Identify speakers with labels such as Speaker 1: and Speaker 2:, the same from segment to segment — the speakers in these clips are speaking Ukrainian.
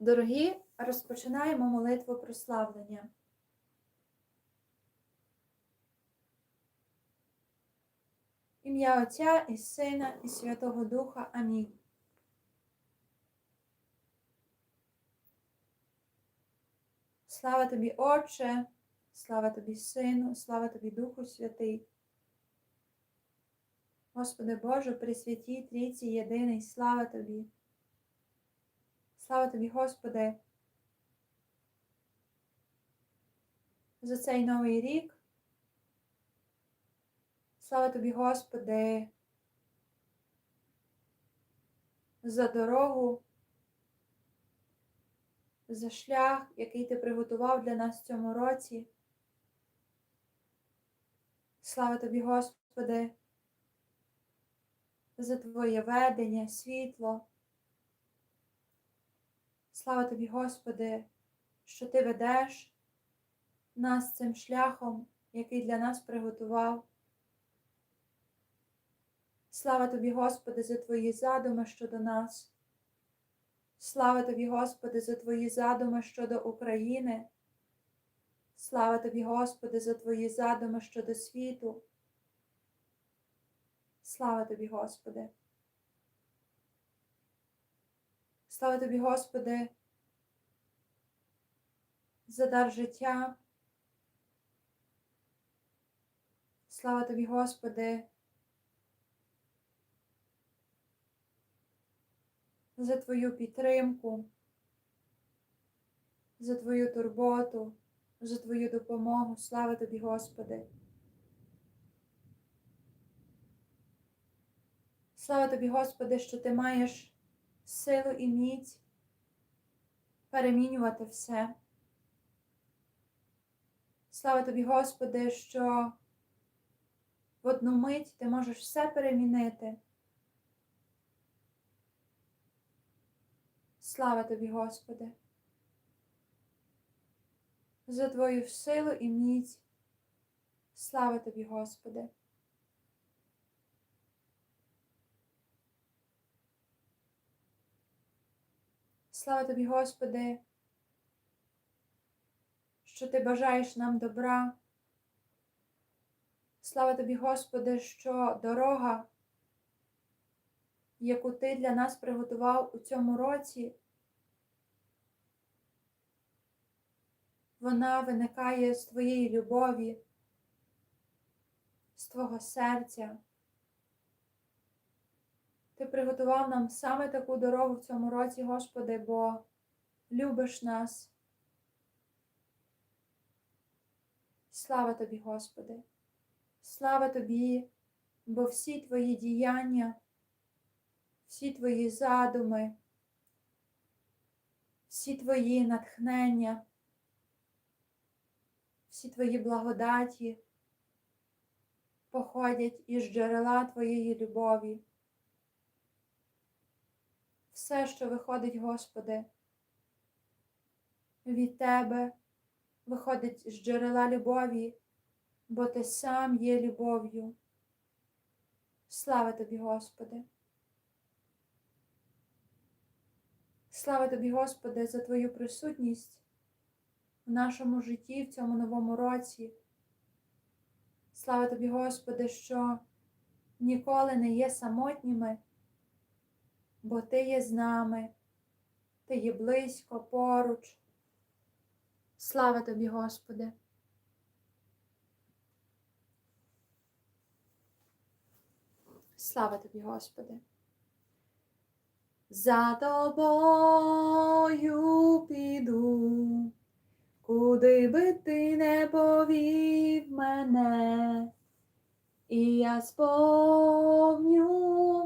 Speaker 1: Дорогі, розпочинаємо молитву прославлення. Ім'я Отця і Сина, і Святого Духа. Амінь. Слава тобі, Отче, слава тобі, Сину, слава тобі, Духу Святий. Господи Боже, при святій Трійці єдиний, слава тобі. Слава тобі, Господи, за цей новий рік. Слава тобі, Господи, за дорогу, за шлях, який ти приготував для нас в цьому році. Слава тобі, Господи, за Твоє ведення, світло. Слава тобі, Господи, що Ти ведеш нас цим шляхом, який для нас приготував. Слава тобі, Господи, за Твої задуми щодо нас. Слава тобі, Господи, за Твої задуми щодо України. Слава тобі, Господи, за Твої задуми щодо світу. Слава тобі, Господи. Слава тобі, Господи, за дар життя. Слава тобі, Господи, за Твою підтримку, за Твою турботу, за Твою допомогу. Слава тобі, Господи. Слава тобі, Господи, що ти маєш силу і міць перемінювати все. Слава тобі, Господи, що в одну мить ти можеш все перемінити. Слава тобі, Господи, за Твою силу і міць. Слава тобі, Господи. Слава тобі, Господи, що Ти бажаєш нам добра. Слава тобі, Господи, що дорога, яку Ти для нас приготував у цьому році, вона виникає з Твоєї любові, з Твого серця. Ти приготував нам саме таку дорогу в цьому році, Господи, бо любиш нас. Слава тобі, Господи, слава тобі, бо всі твої діяння, всі твої задуми, всі твої натхнення, всі твої благодаті походять із джерела Твоєї любові все, що виходить, Господи, від Тебе виходить з джерела любові, бо Ти сам є любов'ю. Слава тобі, Господи. Слава тобі, Господи, за Твою присутність в нашому житті в цьому новому році. Слава тобі, Господи, що ніколи не є самотніми бо Ти є з нами, Ти є близько, поруч. Слава тобі, Господи. Слава тобі, Господи. За тобою піду, куди би ти не повів мене, і я сповню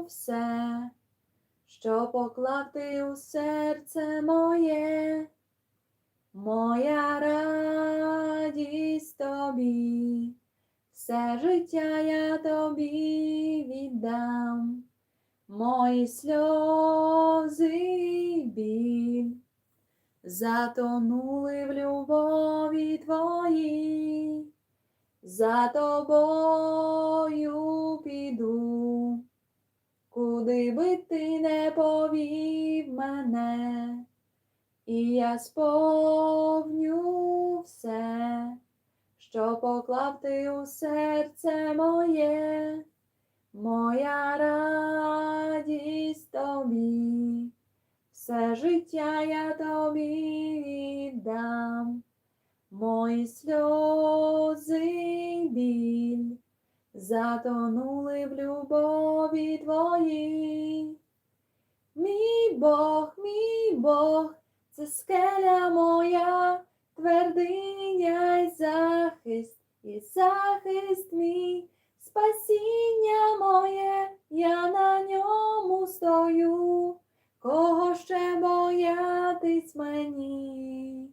Speaker 1: все що поклав ти у серце моє, моя радість тобі, все життя я тобі віддам, мої сльози й біль затонули в любові твоїй, за тобою піду куди би ти не повів мене, і я сповню все, що поклав ти у серце моє, моя радість тобі, все життя я тобі віддам, мої сльози біль затонули в любові твоїй. Мій Бог, мій Бог, це скеля моя, твердиня й захист, і захист мій, спасіння моє, я на ньому стою, кого ще боятись мені.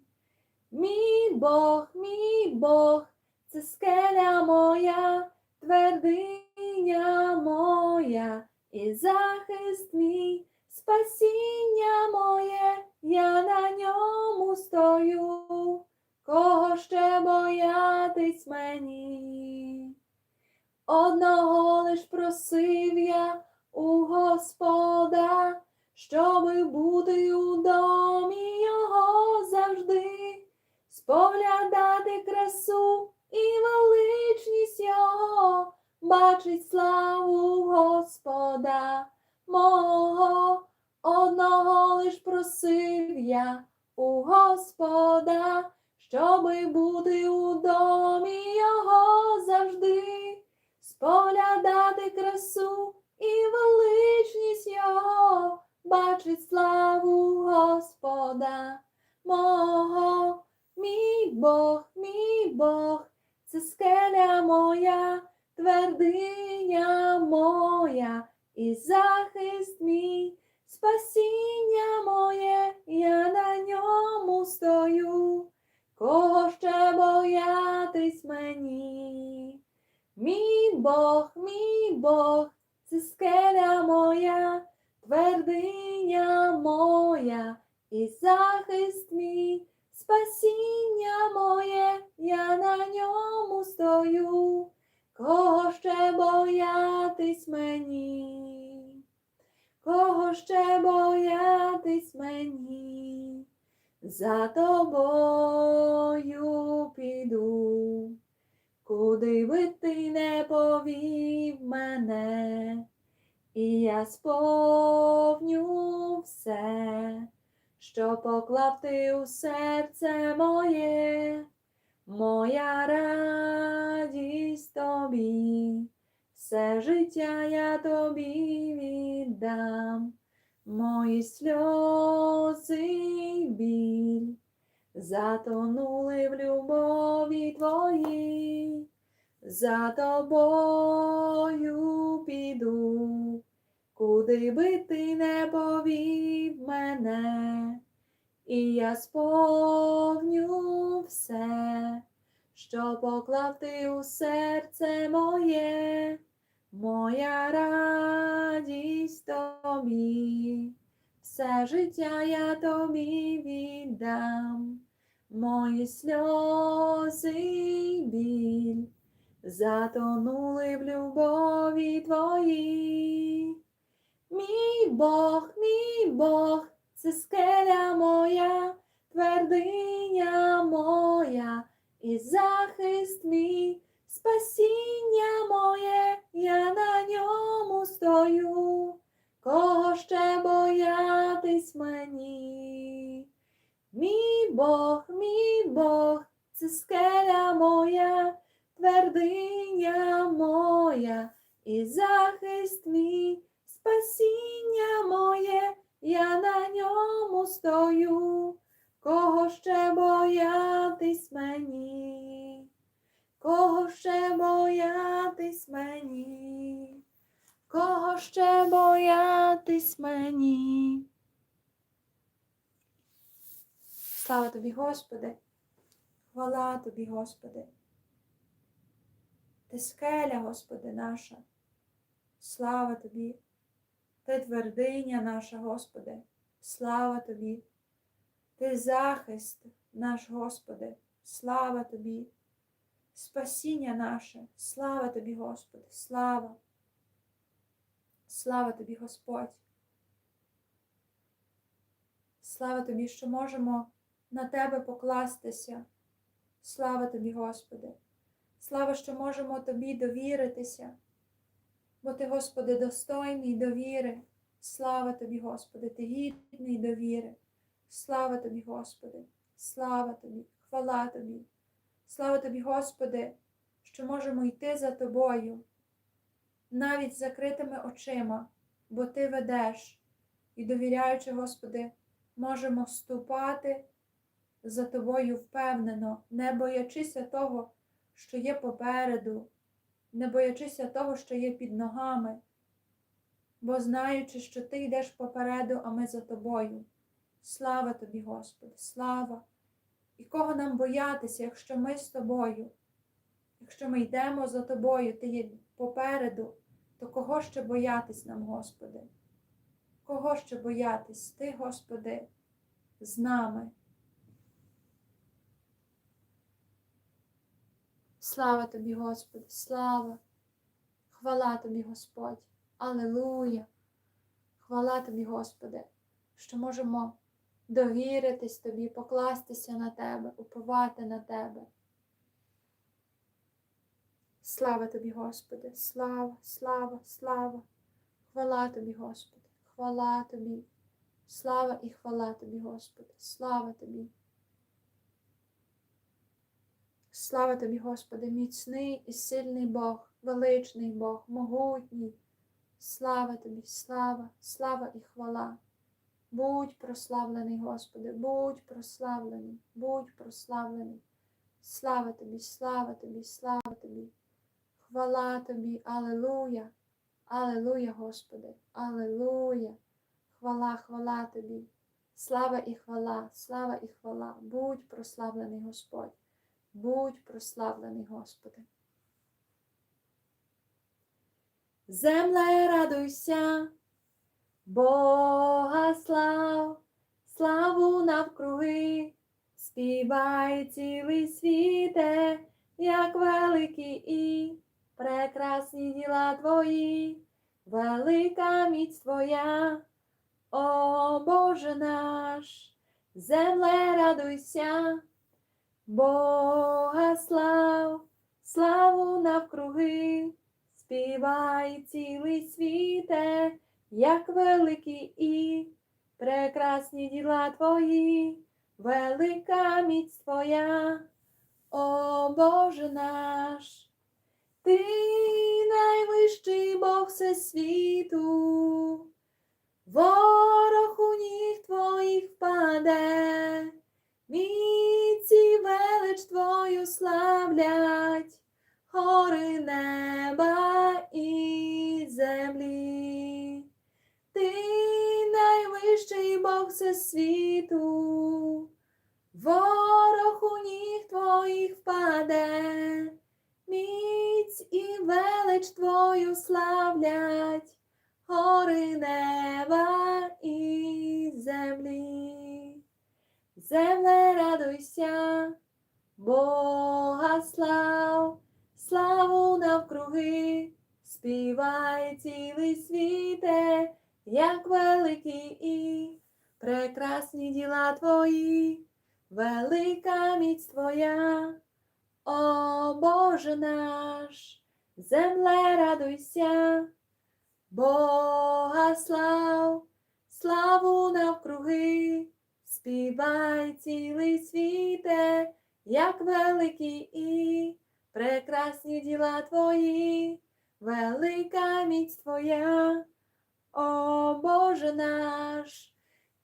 Speaker 1: Мій Бог, мій Бог, це скеля моя, твердиня моя, і захист мій, спасіння моє, я на ньому стою, кого ще боятись мені. Одного лиш просив я у Господа, щоби бути у домі його завжди, споглядати бачить славу Господа мого, одного лиш просив я у Господа, щоби бути у домі його завжди, споглядати красу і величність його, бачить славу Господа мого, мій Бог, мій Бог, це скеля моя, твердиня моя, і захист мій, спасіння моє, я на ньому стою, кого ще боятись мені. Мій Бог, мій Бог, це скеля моя, твердиня моя, і захист мій, спасіння моє, я на ньому стою, кого ще боятись мені, кого ще боятись мені, за тобою піду, куди би ти не повів мене, і я сповню все що поклав ти у серце моє, моя радість тобі, все життя я тобі віддам, мої сльози й біль затонули в любові твоїй, за тобою піду куди би ти не повів мене, і я сповню все, що поклав ти у серце моє, моя радість тобі, все життя я тобі віддам, мої сльози біль затонули в любові твоїй. Мій Бог, мій Бог, це скеля моя, твердиня моя, і захист мій, спасіння моє, я на ньому стою, кого ще боятись мені. Мій Бог, мій Бог, це скеля моя, твердиня моя, і захист мій спасіння моє, я на ньому стою, кого ще боятись мені, кого ще боятись мені, кого ще боятись мені. Слава тобі, Господи, хвала тобі, Господи. Ти скеля, Господи наша, слава тобі. Ти твердиня наша, Господи, слава Тобі, Ти захист наш, Господи, слава Тобі, спасіння наше, слава Тобі, Господи, слава, слава Тобі, Господь. Слава тобі, що можемо на тебе покластися. Слава тобі, Господи. Слава, що можемо тобі довіритися. Бо ти, Господи, достойний довіри. Слава тобі, Господи, ти гідний довіри. Слава тобі, Господи, слава тобі, хвала тобі. Слава тобі, Господи, що можемо йти за тобою, навіть з закритими очима, бо Ти ведеш і, довіряючи, Господи, можемо ступати за тобою впевнено, не боячися того, що є попереду, не боячися того, що є під ногами, бо знаючи, що ти йдеш попереду, а ми за тобою. Слава тобі, Господи, слава! І кого нам боятися, якщо ми з тобою, якщо ми йдемо за тобою, ти є попереду, то кого ще боятись нам, Господи? Кого ще боятись? Ти, Господи, з нами. Слава тобі, Господи, слава! Хвала тобі, Господь! Аллилуйя! Хвала тобі, Господи, що можемо довіритись тобі, покластися на тебе, уповати на тебе. Слава тобі, Господи, слава, слава, слава, хвала тобі, Господи, хвала тобі, слава і хвала тобі, Господи, слава тобі. Слава тобі, Господи, міцний і сильний Бог, величний Бог, могутній. Слава тобі, слава, слава і хвала. Будь прославлений, Господи, будь прославлений, будь прославлений. Слава тобі, слава тобі, слава тобі. Хвала тобі, Алелуя, Алелуя, Господи, Алелуя. Хвала, хвала тобі. Слава і хвала, слава і хвала. Будь прославлений Господь. Будь прославлений, Господи. Земле, радуйся, Бога слав, славу навкруги, співай цілий світе, як великі і прекрасні діла твої, велика міць твоя, о Боже наш, земле, радуйся. Бога слав, славу навкруги, співай цілий світе, як великі і прекрасні діла твої, велика міць твоя, о Боже наш, ти найвищий Бог всесвіту, ворог у ніг твоїх впаде. Міці велич твою славлять, гори неба і землі. Ти найвищий Бог всесвіту, ворог у ніг твоїх впаде, міць і велич твою славлять, гори неба і землі. Земле, радуйся, Бога слав, славу навкруги, співай цілий світе, як великі і прекрасні діла твої, велика міць твоя, о Боже наш, земле, радуйся, Бога слав, славу навкруги. Співай цілий світе, як великі і прекрасні діла твої, велика міць твоя, о Боже наш,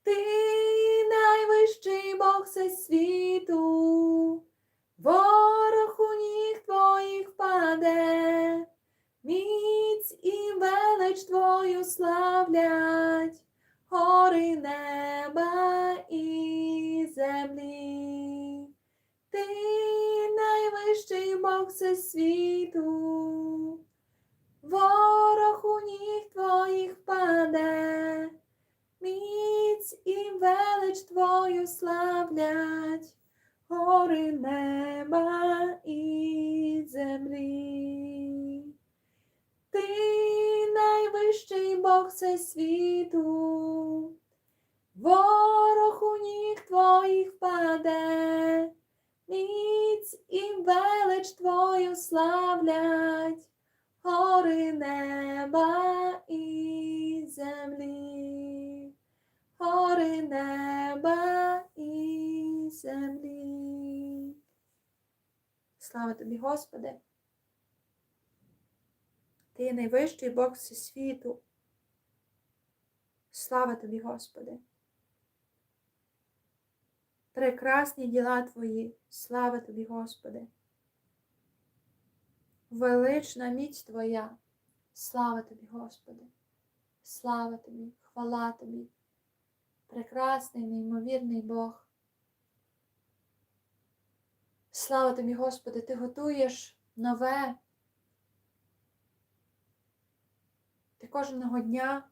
Speaker 1: ти найвищий Бог всесвіту, ворог у ніг твоїх впаде, міць і велич твою славлять. Гори неба і землі. Ти найвищий Бог всесвіту, ворог у ніг твоїх впаде, міць і велич твою славлять, гори неба і землі. Ти найвищий Бог всесвіту, ворог у і впаде, міць і велич Твою славлять, гори неба і землі, гори неба і землі. Слава тобі, Господи! Ти є найвищий Бог всесвіту. Слава тобі, Господи! Прекрасні діла Твої, слава тобі, Господи! Велична міць Твоя, слава тобі, Господи! Слава тобі, хвала тобі, прекрасний, неймовірний Бог. Слава тобі, Господи, Ти готуєш нове. Ти кожного дня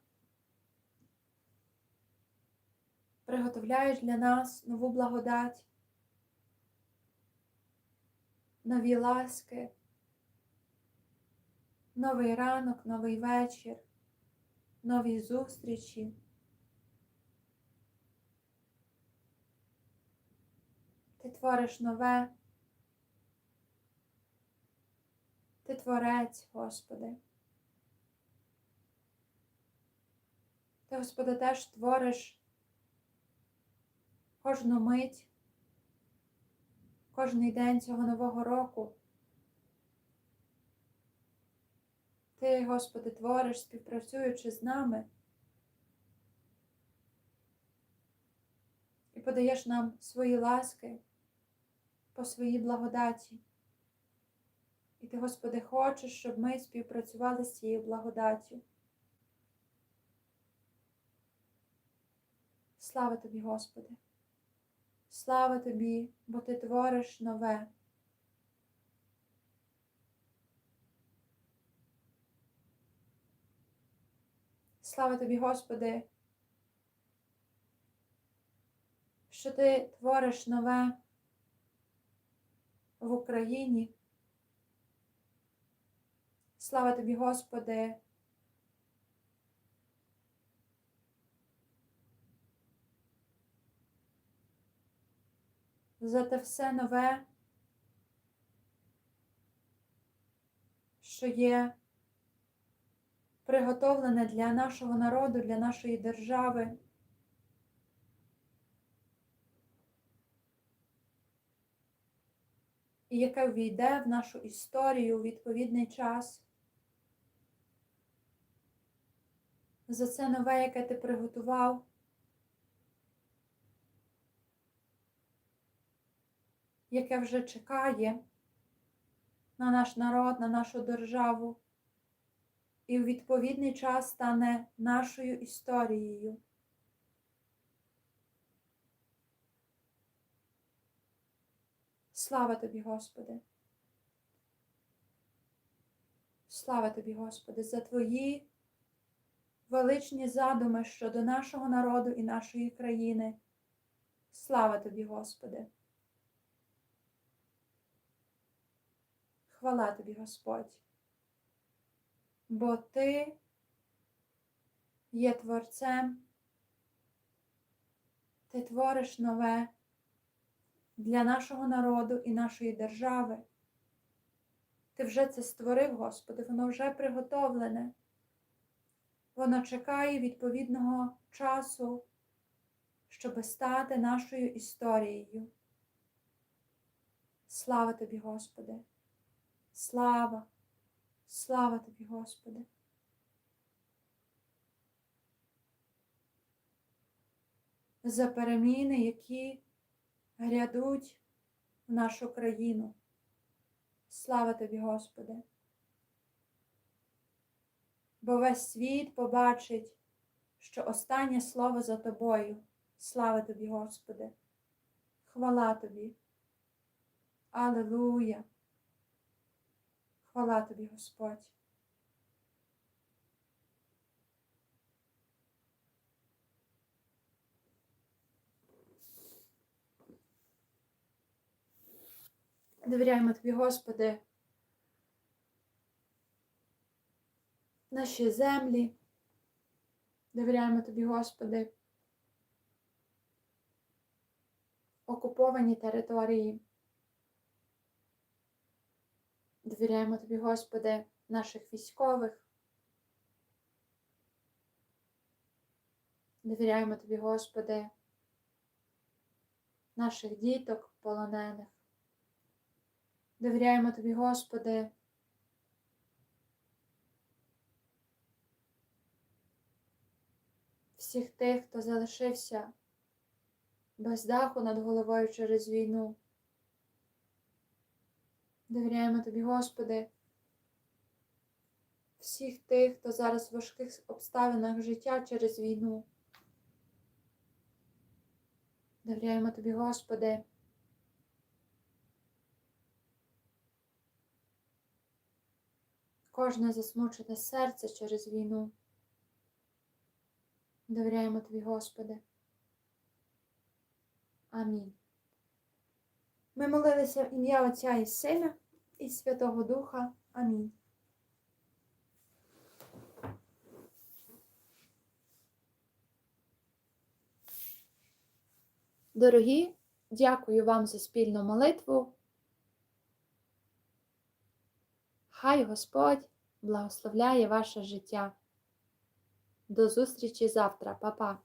Speaker 1: приготовляєш для нас нову благодать, нові ласки, новий ранок, новий вечір, нові зустрічі. Твориш нове. Ти творець, Господи. Ти, Господи, теж твориш кожну мить, кожний день цього нового року. Ти, Господи, твориш, співпрацюючи з нами. І подаєш нам свої ласки по своїй благодаті. І ти, Господи, хочеш, щоб ми співпрацювали з цією благодаттю. Слава тобі, Господи! Слава тобі, бо ти твориш нове. Слава тобі, Господи, що ти твориш нове в Україні. Слава тобі, Господи. За те все нове, що є приготовлене для нашого народу, для нашої держави. І яке ввійде в нашу історію у відповідний час. За це нове, яке ти приготував. Яке вже чекає на наш народ, на нашу державу і у відповідний час стане нашою історією. Слава тобі, Господи! Слава тобі, Господи, за Твої величні задуми щодо нашого народу і нашої країни. Слава тобі, Господи! Хвала тобі, Господь! бо ти є творцем, ти твориш нове для нашого народу і нашої держави. Ти вже це створив, Господи, воно вже приготовлене. Воно чекає відповідного часу, щоби стати нашою історією. Слава тобі, Господи! Слава! Слава тобі, Господи. За переміни, які грядуть в нашу країну. Слава тобі, Господи. Бо весь світ побачить, що останнє слово за тобою. Слава тобі, Господи. Хвала тобі. Аллилуйя. Хвала тобі, Господь. Довіряємо тобі, Господи, наші землі. Довіряємо тобі, Господи, окуповані території. Довіряємо тобі, Господи, наших військових. Довіряємо тобі, Господи, наших діток полонених. Довіряємо тобі, Господи, всіх тих, хто залишився без даху над головою через війну. Довіряємо тобі, Господи, всіх тих, хто зараз в важких обставинах життя через війну. Довіряємо тобі, Господи. Кожне засмучене серце через війну. Довіряємо тобі, Господи. Амінь. Ми молилися в ім'я Отця і Сина і Святого Духа. Амінь. Дорогі, дякую вам за спільну молитву. Хай Господь благословляє ваше життя. До зустрічі завтра, Па-па!